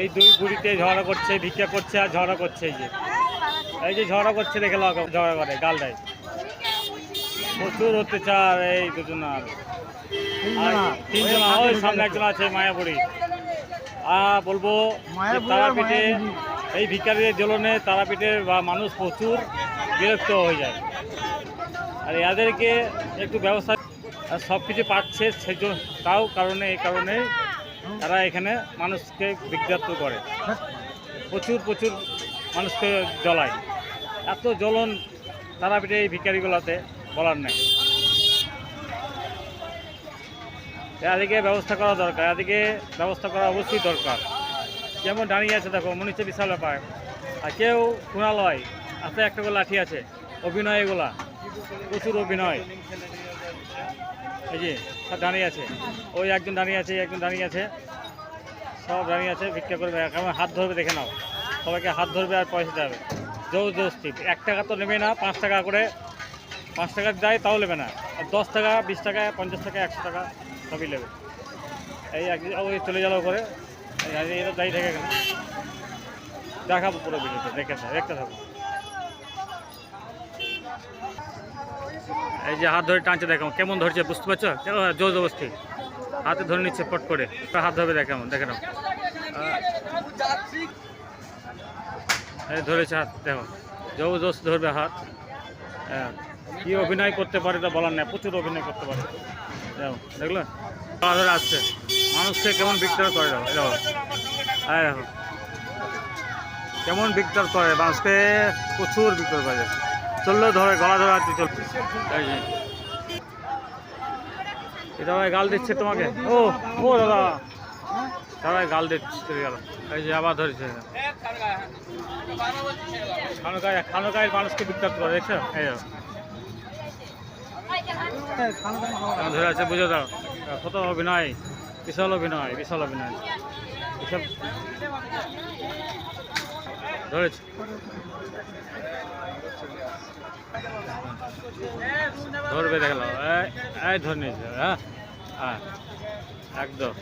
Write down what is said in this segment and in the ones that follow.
এই দুই বুড়িতে ঝগড়া করছে ভিক্ষা করছে আর ঝগড়া করছে এই যে। এই যে ঝগড়া করছে দেখে লাও ঝগড়া করে গালটাই প্রচুর অত্যাচার এই দুজন আর তিনজন ওই সামনে একজন আছে মায়াপুরি। আর বলব তারাপীঠে এই ভিকারির জ্বলনে তারাপীঠের বা মানুষ প্রচুর বিরক্ত হয়ে যায়। আর এদেরকে একটু ব্যবস্থা সব কিছু পাচ্ছে সেজন্য তাও কারণে, এই কারণে তারা এখানে মানুষকে বিজ্ঞাত করে। প্রচুর প্রচুর মানুষকে জ্বলায়। এত জ্বলন তারাপীঠে এই ভিকারিগুলোতে বলার নেই। এদিকে ব্যবস্থা করা দরকার, এদিকে ব্যবস্থা করা অবশ্যই দরকার। যেমন দাঁড়িয়ে আছে দেখো মনে হচ্ছে বিশাল ব্যাপার আর কেউ কুণালয়, হাতে একটা করে লাঠি আছে, অভিনয় এগুলা। প্রচুর অভিনয়। এই যে, সব দাঁড়িয়ে আছে। ওই একজন দাঁড়িয়ে আছে একজন দাঁড়িয়ে আছে। সব দাঁড়িয়ে আছে, ভিক্ষা করবে। কেমন হাত ধরবে, দেখে নাও। সবাইকে হাত ধরবে আর পয়সা দেবে। জোর জোস্তি এক টাকা তো নেবে না, পাঁচ টাকা করে। পাঁচ টাকা দেয়, তাও নেবে না। আর দশ টাকা, বিশ টাকা, পঞ্চাশ টাকা, একশো টাকা সবই নেবে। এই ওই চলে গেল করে এটা দায়ী থাকে এখানে। দেখাবো পুরো ভিডিওতে, দেখে দেখতে থাকো। এই যে হাত ধরে টানছে, দেখো, কেমন ধরছে, বুঝতে পারছ? জোর জবস্তি হাতে ধরে নিচ্ছে, পট করে। হাত ধরবে, দেখ, দেখে নাও। ধরেছে হাত, দেখো। জোর জোস ধরবে হাত। হ্যাঁ কি অভিনয় করতে পারে তা বলার নেই, প্রচুর অভিনয় করতে পারে। দেখো, দেখল? ধরে আসছে। মানুষকে কেমন বিক্রয় করে, দেখো দেখো। হ্যাঁ দেখো। কেমন বিক্রয় করে, মানুষকে প্রচুর বিক্রয় করে। চললেও ধরে, গলা ধরে আছে চল এই যে। এটা ভাই গাল দিচ্ছে তোমাকে? ও ও দাদা। সবাই গাল দিচ্ছে গেল। এই যে আবার ধরেছে। খানোকায় খানোকায় মানুষকে বিখ্যাত করে, দেখছ? এই। ধরে আছে, বুঝে দাও। কত অভিনয়। বিশাল অভিনয় বিশাল অভিনয়। এসব ধরেছে। ধরবে দেখল এই- ধরে নিয়েছে হ্যাঁ? হ্যাঁ একদম।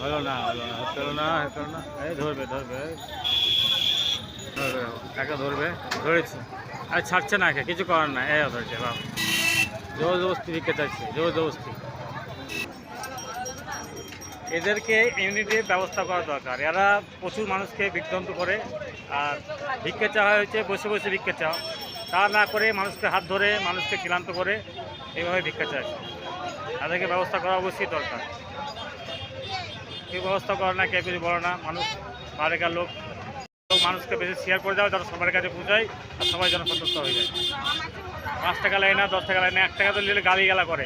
হলো না হলো না হলো না হলো না। এই ধরবে ধরবে। ধরবে, একে ধরবে, ধরেছে। আর ছাড়ছে না একে, কিছু করার না এই ধরছে বাবা জোর জবস্তি দিকে চাইছে জোর জবস্তি এদেরকে ইউনিটির ব্যবস্থা করা দরকার। এরা প্রচুর মানুষকে বিভ্রান্ত করে, আর ভিক্ষে চাওয়া হয়েছে, বসে বসে ভিক্ষে চাও তা না করে মানুষকে হাত ধরে, মানুষকে ক্লান্ত করে এইভাবে ভিক্ষা চায়। তাদেরকে ব্যবস্থা করা অবশ্যই দরকার। কেউ ব্যবস্থা করে না, কেউ কিছু বলে না। মানুষ বাইরেকার লোক, মানুষকে বেশি শেয়ার করে দাও, যেন সবার কাছে পৌঁছায়, আর সবাই যেন সন্তুষ্ট হয়ে যায়। পাঁচ টাকা লাইন দশ টাকা লাইন এক টাকা তো নিলে গালি গালা করে।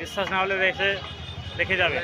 বিশ্বাস না হলে এসে দেখে যাবে।